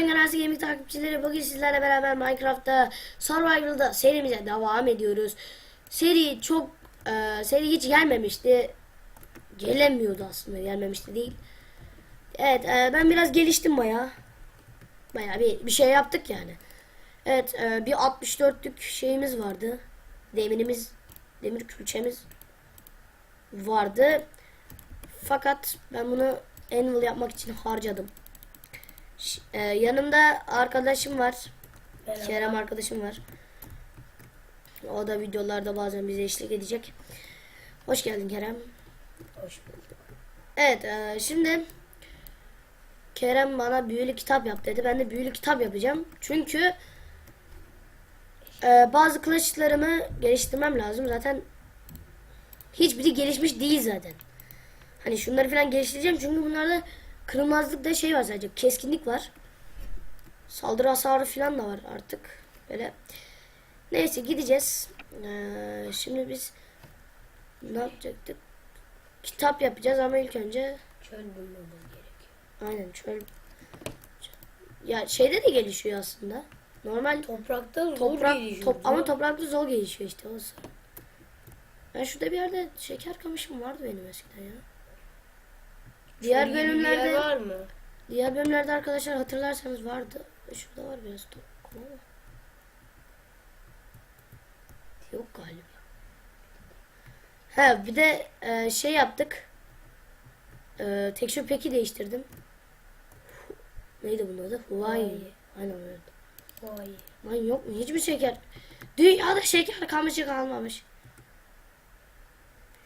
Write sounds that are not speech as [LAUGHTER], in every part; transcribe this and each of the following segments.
Sayın Ganası Gemik takipçileri bugün sizlerle beraber Minecraft'ta Survival'da serimize devam ediyoruz. Seri çok e, seri hiç gelmemişti. Gelemiyordu aslında gelmemişti değil. Evet e, ben biraz geliştim baya. Baya bir, bir şey yaptık yani. Evet e, bir 64'lük şeyimiz vardı. Demirimiz demir külçemiz vardı. Fakat ben bunu anvil yapmak için harcadım. E, yanımda arkadaşım var. Merhaba. Kerem arkadaşım var. O da videolarda bazen bize eşlik edecek. Hoş geldin Kerem. Hoş bulduk. Evet e, şimdi Kerem bana büyülü kitap yap dedi. Ben de büyülü kitap yapacağım. Çünkü e, bazı kılıçlarımı geliştirmem lazım. Zaten hiçbiri gelişmiş değil zaten. Hani şunları falan geliştireceğim çünkü bunlarda kırılmazlıkta şey var sadece. Keskinlik var. Saldırı hasarı falan da var artık. Böyle. Neyse gideceğiz. Ee, şimdi biz ne yapacaktık? Kitap yapacağız ama ilk önce Çöl bulmamız gerekiyor. aynen çöl ya şeyde de gelişiyor aslında. Normal Toprakta zor toprak gelişiyor. top, ama toprakta zor gelişiyor işte o sıra. Ben şurada bir yerde şeker kamışım vardı benim eskiden ya. Diğer yer bölümlerde var mı? diğer bölümlerde arkadaşlar hatırlarsanız vardı. Şurada var biraz top ama yok galiba. Ha bir de e, şey yaptık. E, texture pack'i değiştirdim. Neydi bunun adı? Huawei. Aynen öyle. Vay. Lan yok mu? Hiçbir şeker. Dünyada şeker kamışı kalmamış.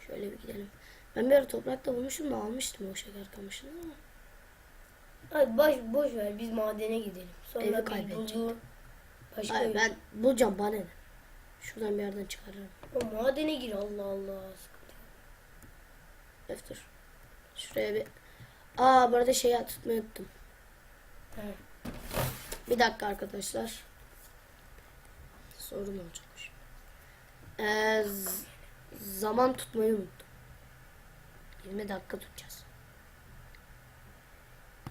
Şöyle bir gidelim. Ben bir ara toprakta bulmuştum da almıştım o şeker kamışını ama. Hadi baş, boş ver biz madene gidelim. Sonra Evi bulduğu başka Hayır bir... ben bulacağım bana ne? Şuradan bir yerden çıkarırım. O madene gir Allah Allah. Sıkıntı yok. Şuraya bir... Aa bu arada şeyi tutmayı unuttum. He. Bir dakika arkadaşlar. Sorun olacakmış. Ee, z- zaman tutmayı unuttum. 20 dakika tutacağız.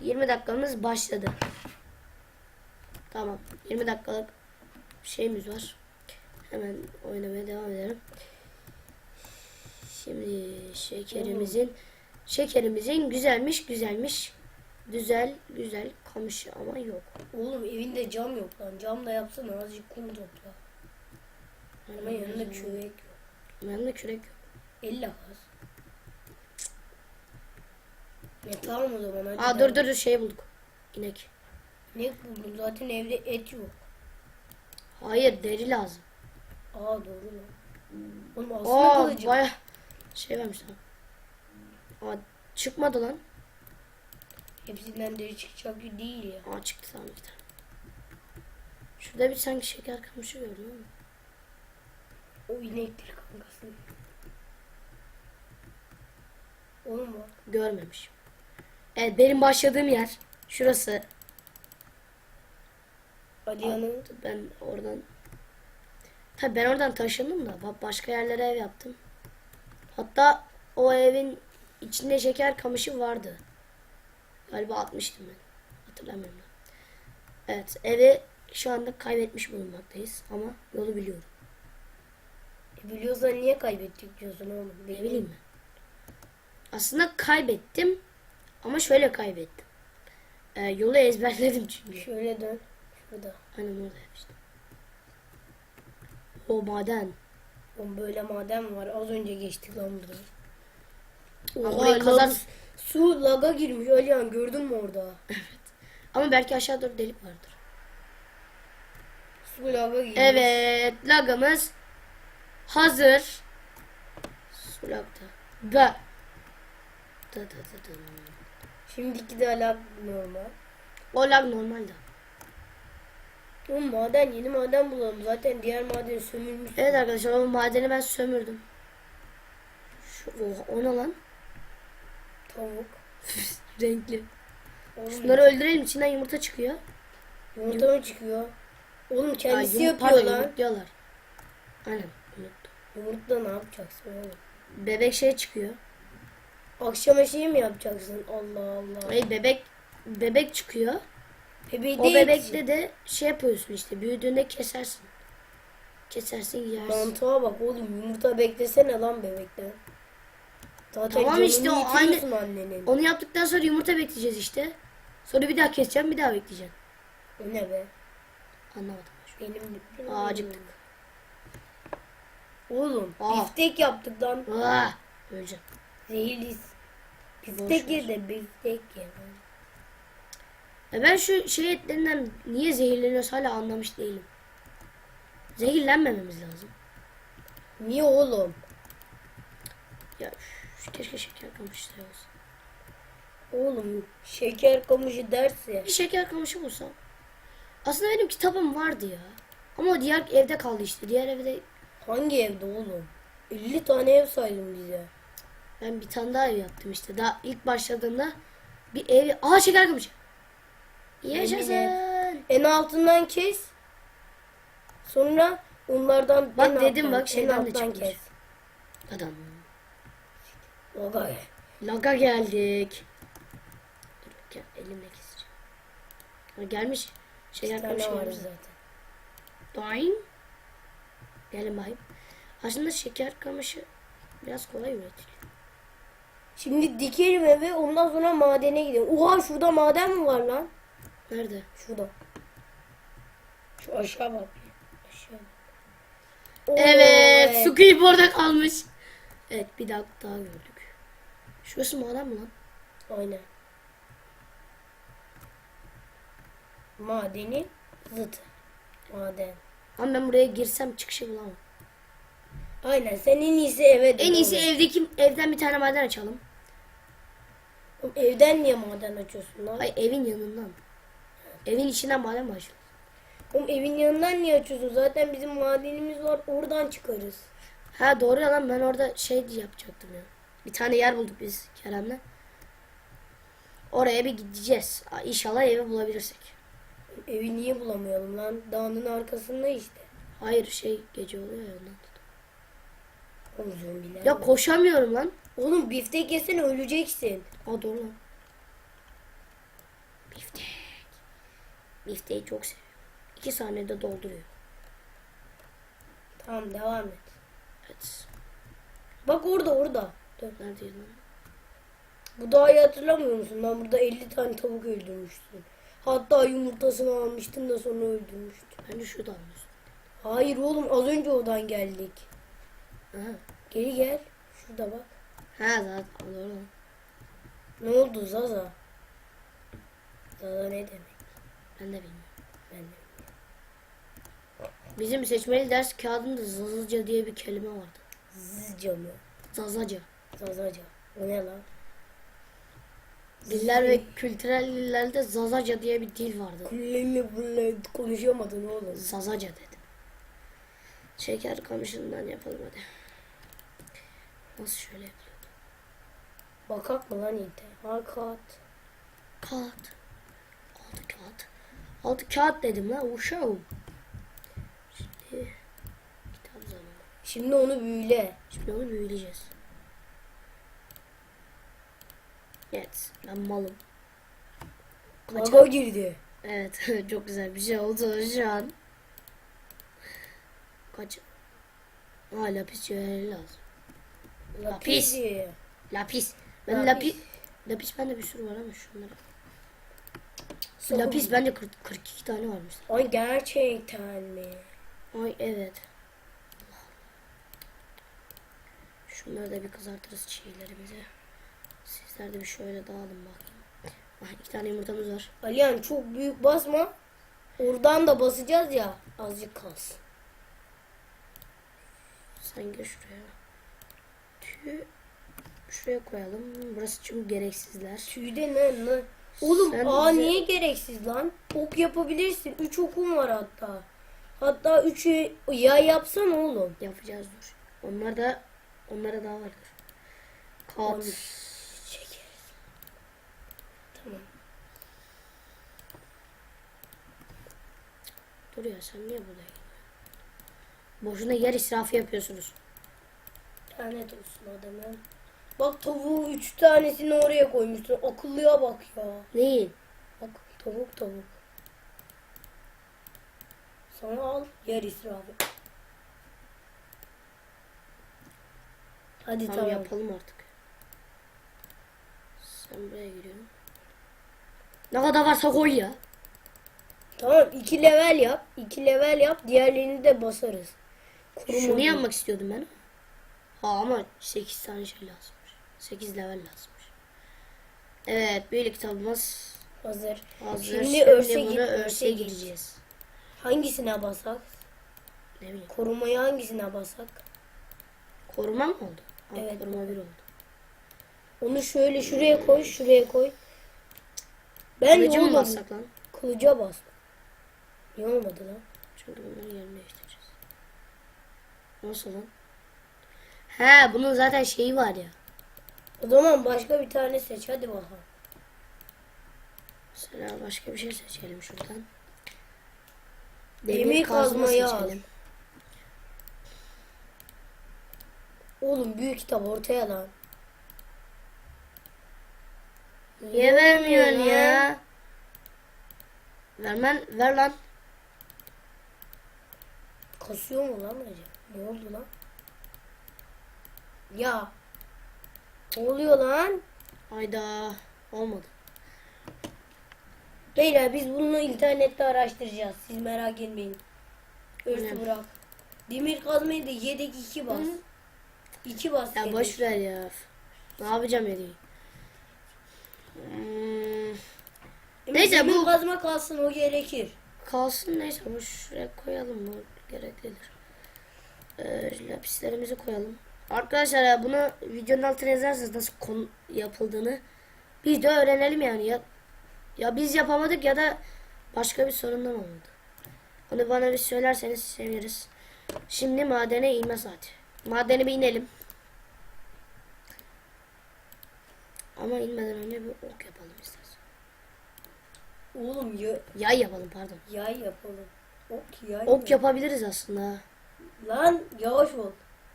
20 dakikamız başladı. Tamam. 20 dakikalık şeyimiz var. Hemen oynamaya devam edelim. Şimdi şekerimizin şekerimizin güzelmiş güzelmiş güzel güzel kamışı ama yok. Oğlum evinde cam yok lan. Cam da yapsana azıcık kum topla. Ama yanında kürek yok. Yanında kürek yok. Elle Ne tamam o zaman hadi. Aa dur dur dur şey bulduk. İnek. Ne buldun? Zaten evde et yok. Hayır deri lazım. Aa doğru lan. Oğlum aslında Aa kılıcı. baya şey vermişler. Aa çıkmadı lan. Hepsinden deri çıkacak gibi değil ya. Aa çıktı tamam bir tane. Şurada bir sanki şeker kamışı gördüm ama. O inektir kankası. Oğlum bak. Görmemişim. Evet benim başladığım yer. Şurası. Aliyan'ın Ben oradan Tabii ben oradan taşındım da ba- başka yerlere ev yaptım. Hatta o evin içinde şeker kamışı vardı. Galiba atmıştım ben. Hatırlamıyorum. Evet evi şu anda kaybetmiş bulunmaktayız ama yolu biliyorum. e, biliyorsan niye kaybettik diyorsun oğlum. Ne bileyim ben. Aslında kaybettim ama şöyle kaybettim. Ee, yolu ezberledim çünkü. Şöyle dön. Şurada. Aynen orada yapmıştım. O maden. Oğlum böyle maden var. Az önce geçtik lan buradan. Oha, kazar. Su laga girmiş Aliyan gördün mü orada? Ama belki aşağı doğru delik vardır. Su laga girmiş. Evet, lagımız hazır. Sulakta. Ve Dı dı dı dı. Şimdiki de lag normal. O lag normalde. Oğlum maden yeni maden bulalım. Zaten diğer maden sömürmüş. Evet arkadaşlar o madeni ben sömürdüm. Şu, oha, o ne lan? Tavuk. [LAUGHS] Renkli. Oğlum Şunları öldürelim içinden yumurta çıkıyor. yumurta mı çıkıyor? Oğlum kendisi yum- yapıyor lan. Yumurtluyorlar. Aynen. unuttum. Yumurta ne yapacaksın oğlum? Bebek şey çıkıyor. Akşam eşeği mi yapacaksın? Allah Allah. Hayır bebek bebek çıkıyor. Bebeği O değil. bebekle de şey yapıyorsun işte büyüdüğünde kesersin. Kesersin yersin. Mantığa bak oğlum yumurta beklesene lan bebekten. Zaten Tamam işte o yitiriyorsun annenin. Onu yaptıktan sonra yumurta bekleyeceğiz işte. Sonra bir daha keseceğim bir daha bekleyeceğim. O ne be? Anlamadım. Benim Aa, acıktık. Oğlum Aa. biftek yaptık lan. Aa, öleceğim. Boş Biftek ver. ye de biftek ye. Ya ben şu şey etlerinden niye zehirleniyoruz hala anlamış değilim. Zehirlenmememiz lazım. Niye oğlum? Ya şu keşke şeker kamışı da olsa. Oğlum şeker kamışı derse. Bir şeker kamışı bulsam. Aslında benim kitabım vardı ya. Ama o diğer evde kaldı işte. Diğer evde Hangi evde oğlum? 50 tane ev saydın bize. Ben bir tane daha ev yaptım işte. Daha ilk başladığımda bir ev... Aa şeker kamışı. Yaşasın. En altından kes. Sonra onlardan Bak en dedim, alttan, bak şeyden en de çıkmış. kes. Adam. Vay. Laga geldik. Dur gel, elimle keseceğim. Ha, gelmiş. Şeker kamışı var zaten. Doing. Gelin bakayım. Aslında şeker kamışı biraz kolay üretiliyor. Şimdi dikelim eve ondan sonra madene gidelim. Oha şurada maden mi var lan? Nerede? Şurada. Şu aşağı bak. Aşağı. Evet, Oy. Squeak orada kalmış. Evet, bir daha daha gördük. Şurası maden mi lan? Aynen. Madeni zıt. Maden. Ama ben buraya girsem çıkışı bulamam. Aynen sen en iyisi eve dön En iyisi oğlum. evdeki evden bir tane maden açalım. Oğlum Evden niye maden açıyorsun lan? Ay evin yanından. Evin içinden maden mi açılır? Oğlum evin yanından niye açıyorsun? Zaten bizim madenimiz var. Oradan çıkarız. Ha doğru ya lan ben orada şey yapacaktım ya. Bir tane yer bulduk biz Kerem'le. Oraya bir gideceğiz. Aa, İnşallah evi bulabilirsek. Evi niye bulamayalım lan? Dağının arkasında işte. Hayır şey gece oluyor ya ondan. Oğlum zombiler. Ya koşamıyorum lan. Oğlum biftek yesene öleceksin. Aa doğru. Biftek. Bifteği çok seviyorum. İki saniyede dolduruyor. Tamam devam et. Evet. Bak orada orada. Dur. Neredeydi lan? Bu dağı hatırlamıyor musun? Ben burada 50 tane tavuk öldürmüştüm. Hatta yumurtasını almıştım da sonra öldürmüştüm. Bence şurada almışsın. Hayır oğlum az önce oradan geldik. Geri gel. Şurada bak. Ha zaten doğru. Ne oldu Zaza? Zaza ne demek? Ben de bilmiyorum. Ben de. Bizim seçmeli ders kağıdında zazaca diye bir kelime vardı. Zızca mı? Zazaca. Zazaca. O ne lan? Diller ve kültürel dillerde zazaca diye bir dil vardı. Kullenle bulle konuşamadın oğlum. Zazaca dedim. Şeker kamışından yapalım hadi. Nasıl şöyle yapıyor? Bakak mı lan inte? Hakat. Kağıt. Altı kağıt. Altı kağıt dedim lan uşağım. Şimdi kitap zamanı. Şimdi onu büyüle. Şimdi onu büyüleyeceğiz. Evet ben malım. Kaç Laga girdi. Evet [LAUGHS] çok güzel bir şey oldu şu an. Kaç? Lapis cevheri lazım. Lapis. Lapis. Ben Lapis. lapis. Lapis bende bir sürü var ama şunları. Lapis bende 40, 42 tane varmış. Ay gerçekten mi? Ay evet. Şunları da bir kızartırız çiğlerimizi. Sizler de bir şöyle dağılın bakayım. Ah, iki tane yumurtamız var. Aliyan çok büyük basma. Oradan da basacağız ya. Azıcık kalsın. Sen gel şuraya. Tüy. Şuraya koyalım. Burası çünkü gereksizler. Tüyde ne ne? Oğlum Sen aa bize- niye gereksiz lan? Ok yapabilirsin. Üç okum var hatta. Hatta üçü yay yapsana oğlum. Yapacağız dur. Onlar da onlara daha vardır. Kağıt. Çekeriz. Tamam. Dur ya sen niye burada? Boşuna yer israfı yapıyorsunuz. Lanet olsun adamın. Bak tavuğu üç tanesini oraya koymuşsun. Akıllıya bak ya. Neyin? Bak tavuk tavuk. Sana al. Yer israfı. Hadi Tamam, tamam. yapalım artık. Sen buraya giriyorsun. Ne kadar varsa koy ya. Tamam iki level yap. iki level yap. Diğerlerini de basarız. Kuruma Şunu yapmak istiyordum ben. Ha ama 8 tane şey lazımmış. 8 level lazımmış. Evet büyülü kitabımız Hazır. hazır. Şimdi Şimdi, örse git- örse gideceğiz. Hangisine basak? Ne bileyim. Korumayı hangisine basak? Koruma mı oldu? Evet. Koruma bir oldu. Onu şöyle şuraya koy, şuraya koy. Ben Kılıcı mı bassak lan? Kılıca bas. Niye olmadı lan? Çünkü bunları yerini değiştireceğiz. Nasıl lan? He bunun zaten şeyi var ya. O zaman başka bir tane seç. Hadi bakalım. Mesela başka bir şey seçelim şuradan. Demir kazmayı al. seçelim. Oğlum büyük kitap ortaya lan. Niye vermiyorsun ya? Vermen, ver lan. Kasıyor mu lan acaba? Ne oldu lan? Ya. Ne oluyor lan? Hayda. Olmadı. Beyler biz bunu internette araştıracağız. Siz merak etmeyin. Örsü Aynen. bırak. Demir kazmayı da yedek iki bas. İki bas Ya yedek. boş ver ya. Ne yapacağım yediği? Hmm, Emre, Neyse, demir bu- kazma kalsın o gerekir. kalsın neyse bu şuraya koyalım bu gereklidir. Ee, lapislerimizi koyalım. Arkadaşlar bunu videonun altına yazarsanız nasıl kon yapıldığını biz de öğrenelim yani ya ya biz yapamadık ya da başka bir sorundan olmadı. Onu bana bir söylerseniz seviniriz. Şimdi madene inme saati. Madene bir inelim. Ama inmeden önce bir ok yapalım istersen. Oğlum ya, Yay yapalım pardon. yay yapalım. Ok yay. Ok mı? yapabiliriz aslında. Lan yavaş ol.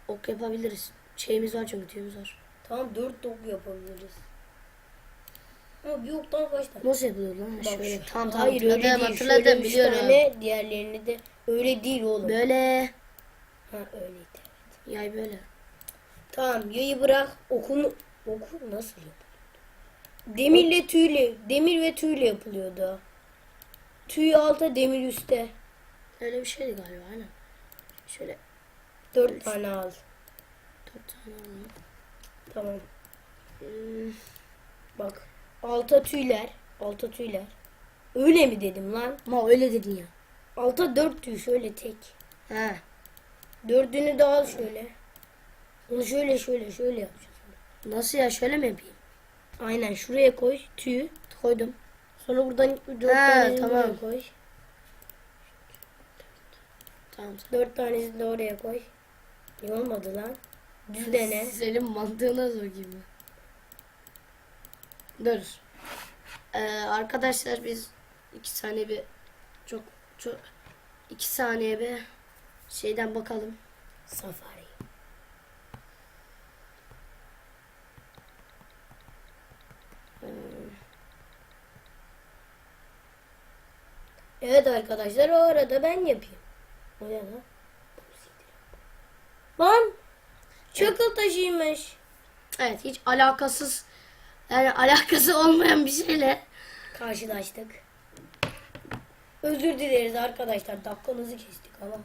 Ok yapabiliriz. Şeyimiz var çünkü tüyümüz var. Tamam dört ok yapabiliriz. Ama bir oktan kaç tane? Nasıl yapılıyor lan? Bak Şöyle şu- tam tam Hayır öyle hatırladım değil. hatırladım Şöyle üç biliyorum. tane diğerlerini de öyle değil oğlum. Böyle Ha öyleydi. yay böyle. Tamam yayı bırak. Okunu oku nasıl yapılıyor? Demirle tüyle, demir ve tüyle yapılıyordu. Tüy alta, demir üstte. Öyle bir şeydi galiba aynen. Şöyle Dört tane al. dört tane alalım. Tamam. Hmm, Bak. Alta tüyler. Alta tüyler. Öyle mi dedim lan? ama öyle dedin ya. Alta dört tüy şöyle tek. Ha. Dördünü de al şöyle. Onu şöyle şöyle şöyle yapacağız. Nasıl ya şöyle mi yapayım? Aynen şuraya koy tüyü. Koydum. Sonra buradan dört Ha, tanesini tamam. koy. Tamam. Dört tanesini de oraya koy. Ne olmadı lan? Düz dene. Senin mantığına sokayım ben. Dur. Ee, arkadaşlar biz iki saniye bir çok çok iki saniye bir şeyden bakalım. Safari. Evet arkadaşlar o arada ben yapayım. O ne lan? Çakıl taşıymış. Evet hiç alakasız yani alakası olmayan bir şeyle Karşılaştık. Özür dileriz arkadaşlar. Dakikanızı kestik ama.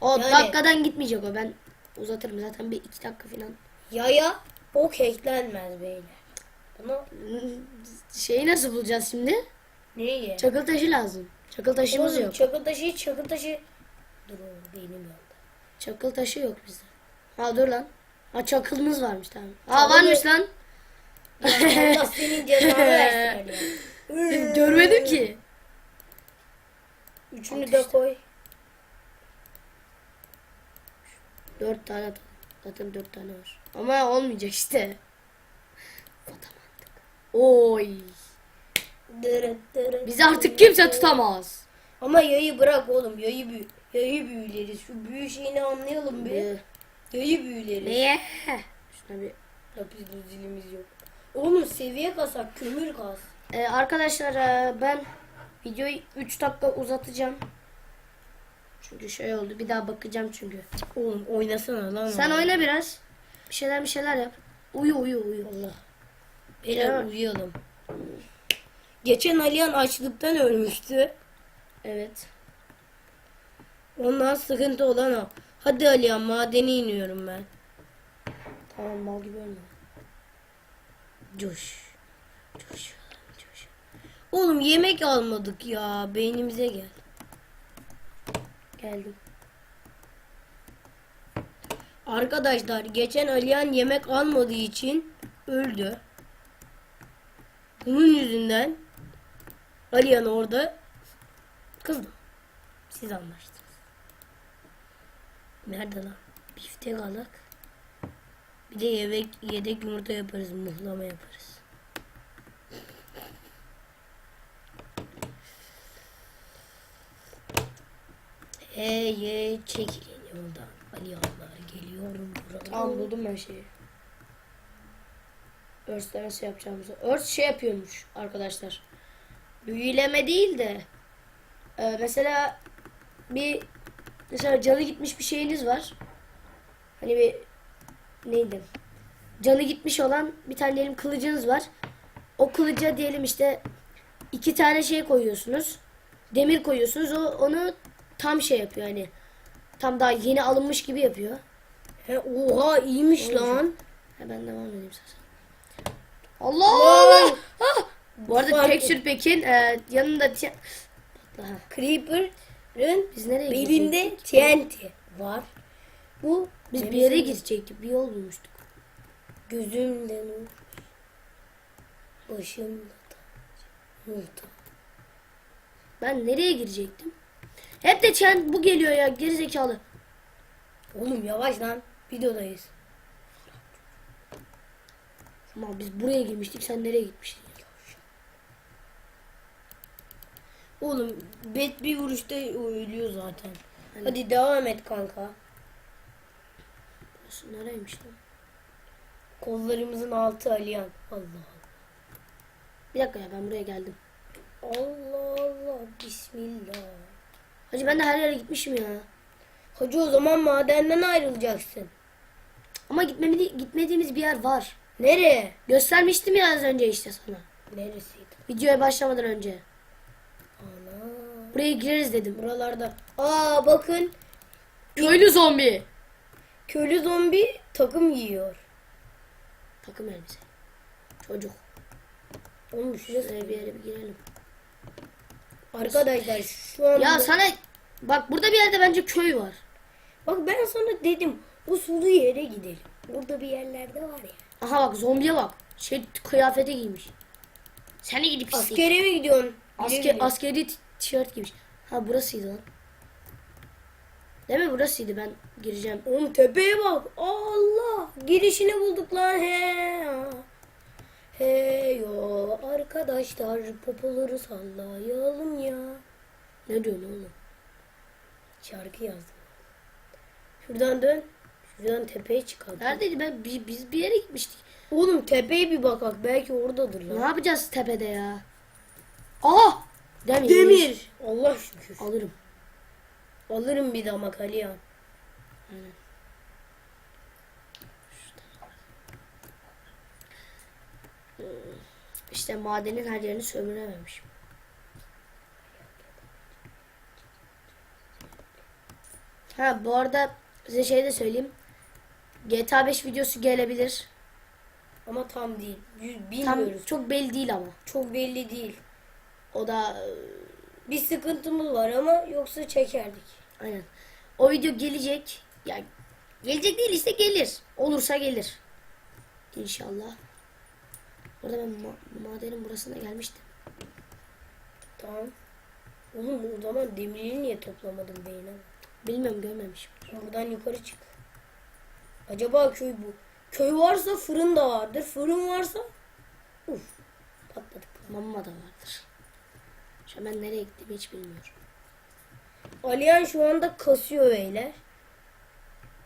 o Yani- dakikadan gitmeyecek o ben uzatırım zaten bir iki dakika falan. Yaya ok eklenmez beyler. Buna Şeyi nasıl bulacağız şimdi? neye? Çakıl taşı lazım. Çakıl taşımız Oğlum, yok. Çakıl taşı, çakıl taşı. Dur oğlum beynim yandı. Çakıl taşı yok bizde. Ha dur lan. Ha çakılımız varmış tamam. Ha Çakıl- varmış lan. Ya Allah senin cezanı [LAUGHS] versin. Görmedim ki. Üçünü de koy. Dört tane atalım. Zaten dört tane var. Ama olmayacak işte. Atamadık. Oy. Dırıt dırıt. Bizi artık kimse tutamaz. Ama yayı bırak oğlum. Yayı büyü. Yayı büyüleriz. Şu büyü şeyini anlayalım bir. Ee, Yayı büyüleriz. Neye? Şuna bir. Lapis lazulimiz yok. Oğlum seviye kasak. Kömür kas. Ee, arkadaşlar e, ben videoyu 3 dakika uzatacağım. Çünkü şey oldu. Bir daha bakacağım çünkü. Oğlum oynasana lan. Sen oyna biraz. Bir şeyler bir şeyler yap. Uyu uyu uyu. Allah. Beyler uyuyalım. Geçen Aliyan açlıktan ölmüştü. Evet. Ondan sıkıntı olan o. Hadi Aliyan madene iniyorum ben. Tamam mal gibi ölme. Coş. Coş. Coş. Oğlum yemek almadık ya. Beynimize gel. Geldim. Arkadaşlar geçen Aliyan yemek almadığı için öldü. Bunun yüzünden Aliyan orada kızdı. Siz anlaştınız. Nerede lan? Biftek alak. Bir de yedek, yedek yumurta yaparız. Muhlama yaparız. Hey hey çekilin yoldan. Aliyanlar geliyorum buralara. Tamam buldum ben şeyi. Örs'te nasıl yapacağımızı. Örs şey yapıyormuş arkadaşlar. Büyüleme değil de e, mesela bir mesela canı gitmiş bir şeyiniz var. Hani bir neydi? Canı gitmiş olan bir tane diyelim kılıcınız var. O kılıca diyelim işte iki tane şey koyuyorsunuz. Demir koyuyorsunuz. O onu tam şey yapıyor hani. Tam daha yeni alınmış gibi yapıyor. He, oha iyiymiş Olmuş. lan. Hemen devam edeyim istersen. Allah Allah. Ah! Bu arada Texture Pack'in e, yanında ti- Creeper'ın Biz nereye belinde? TNT var. Bu Biz bir yere gidecektik. Bir yol bulmuştuk. Gözümden nur. Başımda taç. Ben nereye girecektim? Hep de Chen bu geliyor ya gerizekalı. Oğlum yavaş lan. Videodayız. Ama biz buraya girmiştik. Sen nereye gitmiştin? Oğlum bet bir vuruşta ölüyor zaten. Hani- Hadi devam et kanka. Burası nereymiş lan? Kollarımızın altı Aliyan. Allah Bir dakika ya ben buraya geldim. Allah. Allah Allah. Bismillah. Hacı ben de her yere gitmişim ya. Hacı o zaman madenden ayrılacaksın. Ama gitmemi, gitmediğimiz bir yer var. Nereye? Göstermiştim ya az önce işte sana. Neresiydi? Videoya başlamadan önce. Buraya gireriz dedim. Buralarda. Aa bakın. Köylü zombi. Köylü zombi takım giyiyor. Takım elbise. Çocuk. Oğlum. Şuraya bir yere bir girelim. Arkadaşlar şu anda. Ya sana bak burada bir yerde bence köy var. Bak ben sana dedim. Bu sulu yere gidelim. Burada bir yerlerde var ya. Aha bak zombiye bak. Şey kıyafete giymiş. Seni gidip pislik. Askere mi gidiyorsun? Asker, askeri tişört giymiş. Ha burasıydı lan. Değil mi burasıydı ben gireceğim. Oğlum tepeye bak. Allah. Girişini bulduk lan. He. Hey yo arkadaşlar popoları sallayalım ya. Ne diyorsun oğlum? Şarkı yazdım. Şuradan dön. Şuradan tepeye çıkalım. Neredeydi ben biz, biz bir yere gitmiştik. Oğlum tepeye bir bakak. Belki oradadır Ne lan. yapacağız tepede ya? Aa! Demir. Demir. Allah şükür. Alırım. Alırım bir damak Aliyan. Aynen. İşte madenin her yerini sömürememişim. Ha bu arada size şey de söyleyeyim. GTA 5 videosu gelebilir. Ama tam değil. Yüz- Tam Bilmiyoruz. çok belli değil ama. Çok belli değil. O da e, Bir sıkıntımız var ama yoksa çekerdik. aynen. O video gelecek. Ya gelecek değil işte gelir. Olursa gelir. İnşallah. Orada ben ma- madenin burasına gelmiştim. Tamam. Oğlum o zaman demirleri niye toplamadın beyine? Bilmiyorum görmemişim. Buradan yukarı çık. Acaba köy bu. Köy varsa fırın da vardır. Fırın varsa uf patladık. Mamma da vardır. Şu ben nereye gittiğimi hiç bilmiyorum. Aliyan şu anda kasıyor beyler.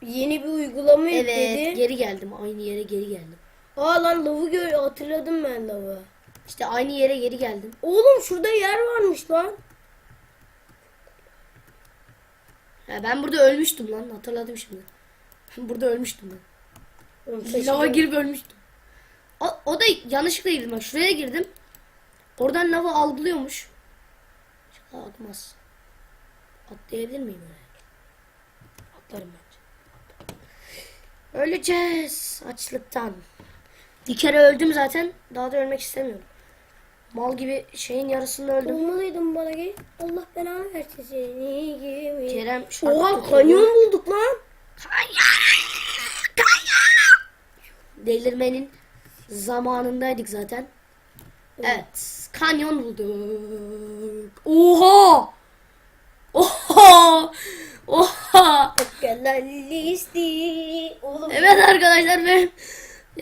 Yeni bir uygulama Evet yükledi. geri geldim. Aynı yere geri geldim. Aa lan lavı gör hatırladım ben lavı. İşte aynı yere geri geldim. Oğlum şurada yer varmış lan. Ya ben burada ölmüştüm lan. Hatırladım şimdi. [LAUGHS] burada ölmüştüm ben. Lava girip ölmüştüm. O, o da yanlışlıkla girdim bak şuraya girdim. Oradan lava algılıyormuş. İnşallah akmaz. Atlayabilir miyim oraya? Atlarım bence. Öleceğiz açlıktan. Bir kere öldüm zaten. Daha da ölmek istemiyorum. Mal gibi şeyin yarısında öldüm. Olmalıydın bana gel. Allah belanı versin seni gibi. Kerem şarkı Oha kanyon bulduk lan. Delirmenin zamanındaydık zaten. Evet. Kanyon bulduk. Oha! Oha! Oha! Galalisti. Oğlum Evet arkadaşlar benim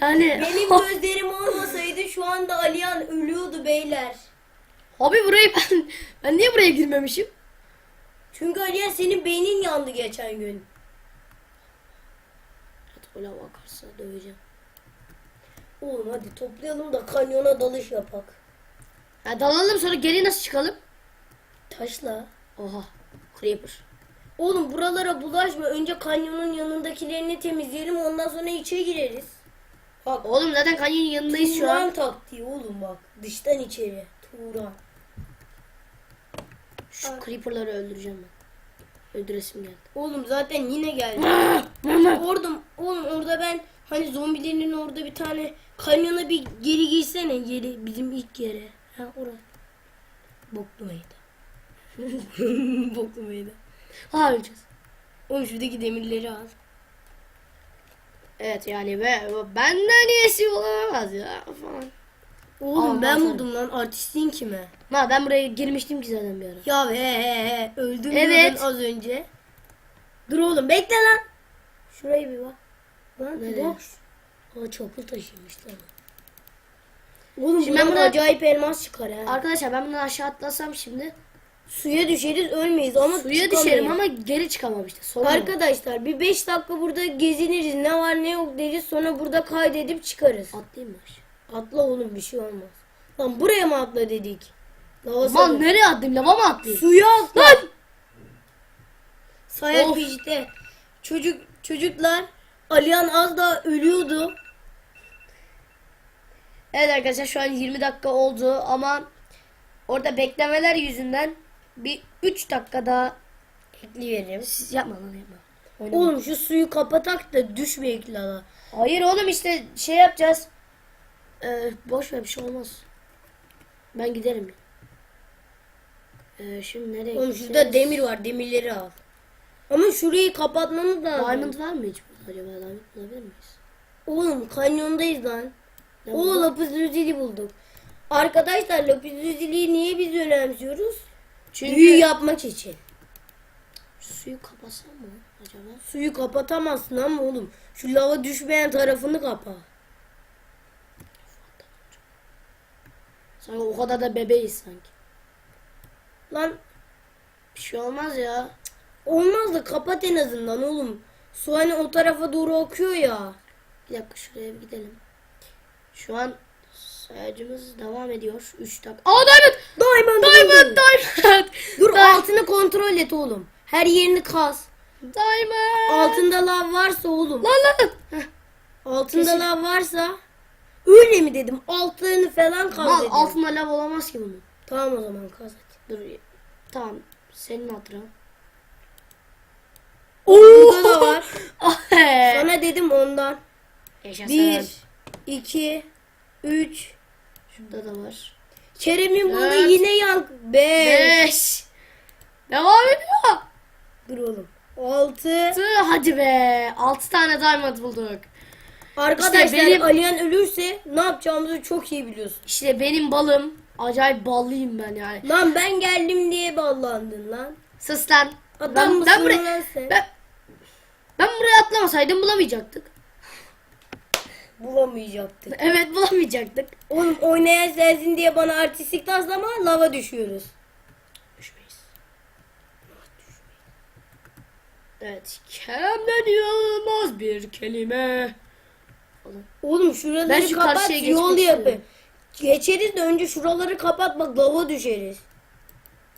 yani benim [LAUGHS] gözlerim olmasaydı şu anda Aliyan ölüyordu beyler. abi burayı ben ben niye buraya girmemişim? Çünkü Aliyan senin beynin yandı geçen gün. Öyle bakarsa döveceğim. Oğlum hadi toplayalım da kanyona dalış yapak. Ha, dalalım sonra geri nasıl çıkalım? Taşla. Oha. Creeper. Oğlum buralara bulaşma. Önce kanyonun yanındakilerini temizleyelim ondan sonra içe gireriz. Bak Oğlum zaten kanyonun yanındayız şu an. Turan taktiği oğlum bak. Dıştan içeri. Turan. Şu creeper'ları öldüreceğim ben. Öldüresim geldi. Oğlum zaten yine geldi. [LAUGHS] orada oğlum orada ben hani zombilerin orada bir tane kanyona bir geri girsene geri bizim ilk yere. Ha orası. Boklu meydan. [LAUGHS] Boklu meydan. Ha öleceğiz. Oğlum şuradaki demirleri al. Evet yani ve benden iyisi olamaz ya falan. Oğlum Aman ben buldum lan artistin kime? Ha ben buraya girmiştim ki zaten bir ara. Ya he he he öldüm Evet. az önce. Dur oğlum bekle lan. Şuraya bir bak. Lan boş. Aa çapıl taşıymış lan. Oğlum Şimdi ben buradan- acayip elmas çıkar ha. Arkadaşlar ben bundan aşağı atlasam şimdi Suya düşeriz ölmeyiz ama suya düşerim ama geri çıkamam işte. Sorun. Arkadaşlar bir 5 dakika burada geziniriz ne var ne yok deriz sonra burada kaydedip çıkarız. Atlayayım mı? Atla oğlum bir şey olmaz. Lan buraya mı atla dedik? Lava sakın. nereye atlayayım? Lava mı atlayayım? Suya atla. Lan! İşte. Çocuk çocuklar Aliyan az daha ölüyordu. Evet arkadaşlar şu an 20 dakika oldu ama orada beklemeler yüzünden bir 3 dakika daha Ekliverim. siz yapma lan yapma. Oynama. Oğlum şu suyu kapatak da düşmeyek lava. Hayır oğlum işte şey yapacağız. Ee, boş ver bir şey olmaz. Ben giderim. Ee, şimdi nereye Oğlum gideceğiz? şurada demir var demirleri al. Ama şurayı kapatmamız lazım. Diamond var mı hiç burada acaba? Diamond bulabilir miyiz? Oğlum kanyondayız lan. Ne O lapis bulduk. Arkadaşlar lapis niye biz önemsiyoruz? Çünkü Büyü yapmak için. suyu kapatsam mı acaba? Suyu kapatamazsın ama oğlum. Şu lava düşmeyen tarafını kapa. Sanki o kadar da bebeğiz sanki. Lan Bir şey olmaz ya. olmaz da kapat en azından oğlum. Su hani o tarafa doğru akıyor ya. Bir dakika şuraya bir gidelim. Şu an sayacımız devam ediyor. 3 dakika. Aa diamond! Diamond, Diamond! Diamond! [LAUGHS] Dur Diamond! altını kontrol et oğlum. Her yerini kaz. Diamond! Altında lav varsa oğlum. Lan lan! Heh. Altında Kesin. lav varsa. Öyle mi dedim? Altlarını falan kaz dedim. altında lav olamaz ki bunun. Tamam o zaman kaz hadi. Dur. Tamam. Senin hatırın. Burada da var. [LAUGHS] Sana dedim ondan. Yaşasın. Bir, iki, üç. Şurada da var. Kerem'in burada Dört. yine yank. Beş. 5 Devam ediyor. Dur oğlum. Altı. Tı, Hadi be. 6 tane diamond bulduk. Arkadaşlar İşte benim- Aliyan ölürse ne yapacağımızı çok iyi biliyorsun. İşte benim balım. Acayip ballıyım ben yani. Lan ben geldim diye ballandın lan. Sus lan. Adam ben, mısın ben, buraya, lan sen? ben, ben buraya atlamasaydım bulamayacaktık. Bulamayacaktık. Evet bulamayacaktık. Oğlum oynayan sensin diye bana artistik taslama lava düşüyoruz. Düşmeyiz. Evet. Kerem'den inanılmaz bir kelime. Oğlum şuraları Ben şu kapat karşıya geçmek yol yapın. Geçeriz de önce şuraları kapat bak lava düşeriz.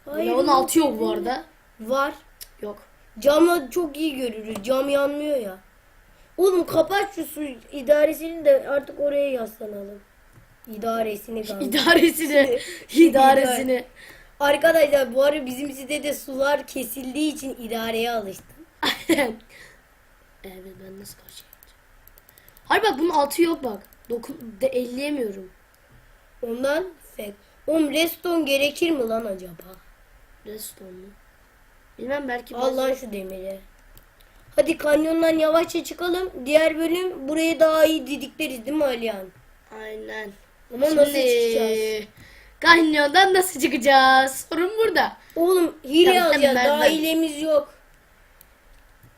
Lavın altı yok bu arada. Var. Yok. Camla çok iyi görürüz. Cam yanmıyor ya. Oğlum kapat şu su idaresini de artık oraya yaslanalım. İdaresini [LAUGHS] galiba. İdaresini. [LAUGHS] İdaresini. Arkadaşlar bu ara bizim sitede sular kesildiği için idareye alıştım. Aynen. Evet ben nasıl geçeceğim? Hayır bak bunun altı yok bak. Dokun de elleyemiyorum. Ondan fek. Oğlum redstone gerekir mi lan acaba? Redstone mu? Bilmem belki Al lan şu demiri. Hadi kanyondan yavaşça çıkalım. Diğer bölüm burayı daha iyi didikleriz değil mi Alihan? Aynen. Ama Şimdi nasıl çıkacağız? Kanyondan nasıl çıkacağız? Sorun burada. Oğlum hile Tabii, tabii, alacağız. ben- Daha ben- hilemiz yok.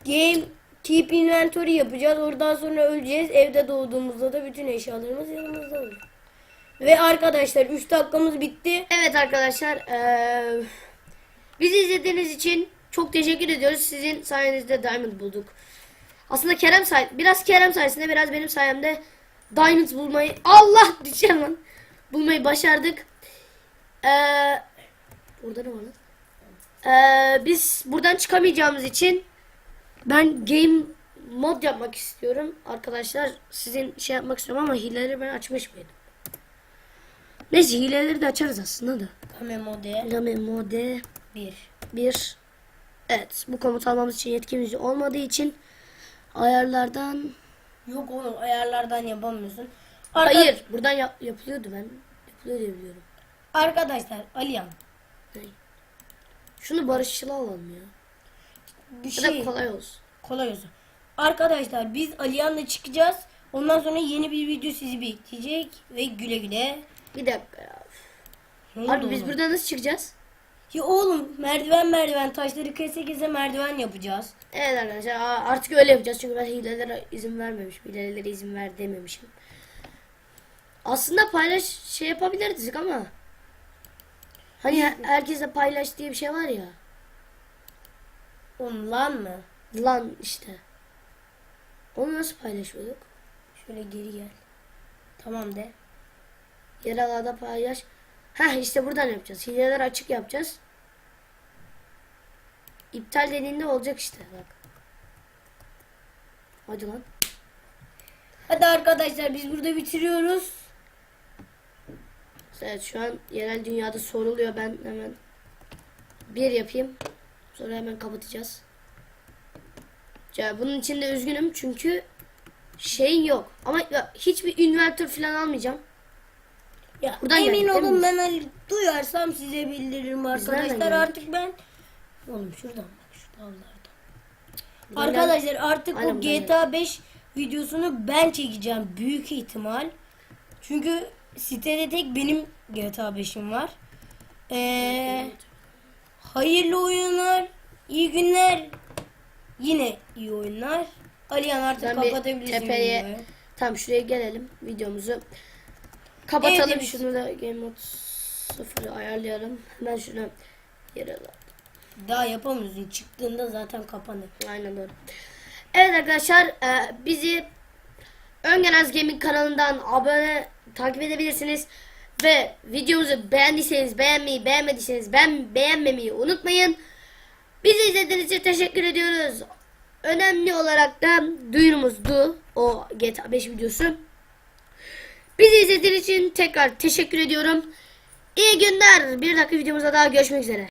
Game keep inventory yapacağız. Oradan sonra öleceğiz. Evde doğduğumuzda da bütün eşyalarımız yanımızda olacak. Ve arkadaşlar 3 dakikamız bitti. Evet arkadaşlar. eee, bizi izlediğiniz için çok teşekkür ediyoruz. Sizin sayenizde Diamond bulduk. Aslında Kerem say biraz Kerem sayesinde biraz benim sayemde Diamond bulmayı Allah diyeceğim lan. Bulmayı başardık. Eee burada ne var lan? Eee, biz buradan çıkamayacağımız için ben game mod yapmak istiyorum. Arkadaşlar sizin şey yapmak istiyorum ama hileleri ben açmış mıydım? Neyse hileleri de açarız aslında da. Kame mode Lame mode 1. 1 Evet bu komut almamız için yetkimiz olmadığı için ayarlardan Yok oğlum ayarlardan yapamıyorsun. Arka- Hayır buradan yap- yapılıyordu ben yapılıyor diye biliyorum. Arkadaşlar Aliyan Şunu barışçıl alalım ya. bir Ya da şey kolay olsun. kolay olsun. Arkadaşlar biz Aliyan'la çıkacağız. Ondan sonra yeni bir video sizi bekleyecek ve güle güle. Bir dakika ya. Ne oldu Abi biz oğlum? buradan nasıl çıkacağız? Ya oğlum merdiven merdiven taşları kese kese merdiven yapacağız. Evet arkadaşlar artık öyle yapacağız çünkü ben hilelere izin vermemişim. Hilelere izin ver dememişim. Aslında paylaş şey yapabilirdik ama hani her- herkese paylaş diye bir şey var ya. Oğlum lan mı? Lan işte. Onu nasıl paylaşıyorduk? Şöyle geri gel. Tamam de. Ağda paylaş. Heh işte buradan yapacağız. Hileler açık yapacağız. İptal dediğinde olacak işte bak. Hadi lan. Hadi arkadaşlar biz burada bitiriyoruz. Evet şu an yerel dünyada soruluyor. Ben hemen bir yapayım. Sonra hemen kapatacağız. Ya bunun için de üzgünüm çünkü şey yok. Ama hiçbir inventör falan almayacağım. Ya Buradan emin geldik, olun ben Ali duyarsam size bildiririm arkadaşlar. Artık ben Oğlum şuradan bak şu dallardan. Buradan Arkadaşlar artık buradan GTA 5 videosunu ben çekeceğim büyük ihtimal. Çünkü sitede tek benim GTA 5'im var. Ee, hayırlı oyunlar, iyi günler. Yine iyi oyunlar. Aliyan artık Ben kapatabilirsin tepeye- videoyu. Tamam şuraya gelelim videomuzu. Kapatalım Evet, şunu da game mode sıfırı ayarlayalım. Hemen şunu yere. Daha yapamıyorsun. Çıktığında zaten kapanır. Aynen doğru. Evet arkadaşlar e, bizi Öngenaz Gaming kanalından abone takip edebilirsiniz. Ve videomuzu beğendiyseniz beğenmeyi beğenmediyseniz ben beğenmemeyi unutmayın. Bizi izlediğiniz için teşekkür ediyoruz. Önemli olarak da duyurumuzdu o GTA 5 videosu. Bizi izlediğiniz için tekrar teşekkür ediyorum. İyi günler. Bir dakika videomuzda daha görüşmek üzere.